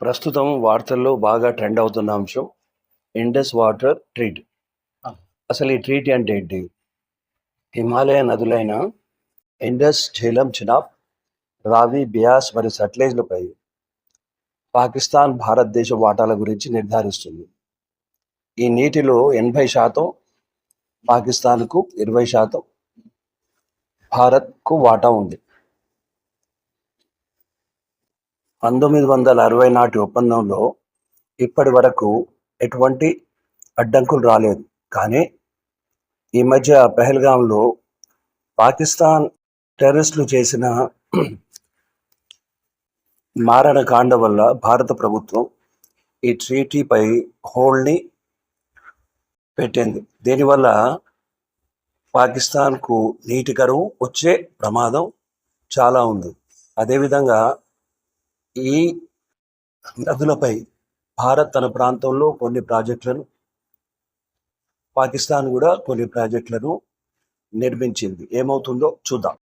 ప్రస్తుతం వార్తల్లో బాగా ట్రెండ్ అవుతున్న అంశం ఇండస్ వాటర్ ట్రీట్. అసలు ఈ ట్రీట్ అంటే ఏంటి? హిమాలయ నదులైన ఇండస్ ఝేలం చినాబ్ రావి బియాస్ మరియు సట్లెజ్లపై పాకిస్తాన్ భారతదేశ వాటాల గురించి నిర్ధారిస్తుంది. ఈ నీటిలో ఎనభై శాతం పాకిస్తాన్కు ఇరవై శాతం భారత్కు వాటా ఉంది. పంతొమ్మిది వందల అరవై నాటి ఒప్పందంలో ఇప్పటి వరకు ఎటువంటి అడ్డంకులు రాలేదు. కానీ ఈ మధ్య పెహల్గాంలో పాకిస్తాన్ టెర్రరిస్టులు చేసిన మారణ కాండ వల్ల భారత ప్రభుత్వం ఈ ట్రీటీపై హోల్డ్ని పెట్టింది. దీనివల్ల పాకిస్తాన్కు నీటి కరువు వచ్చే ప్రమాదం చాలా ఉంది. అదేవిధంగా ఈ నదులపై భారత్ తన ప్రాంతంలో కొన్ని ప్రాజెక్టులను పాకిస్తాన్ కూడా కొన్ని ప్రాజెక్టులను నిర్మించింది. ఏమవుతుందో చూద్దాం.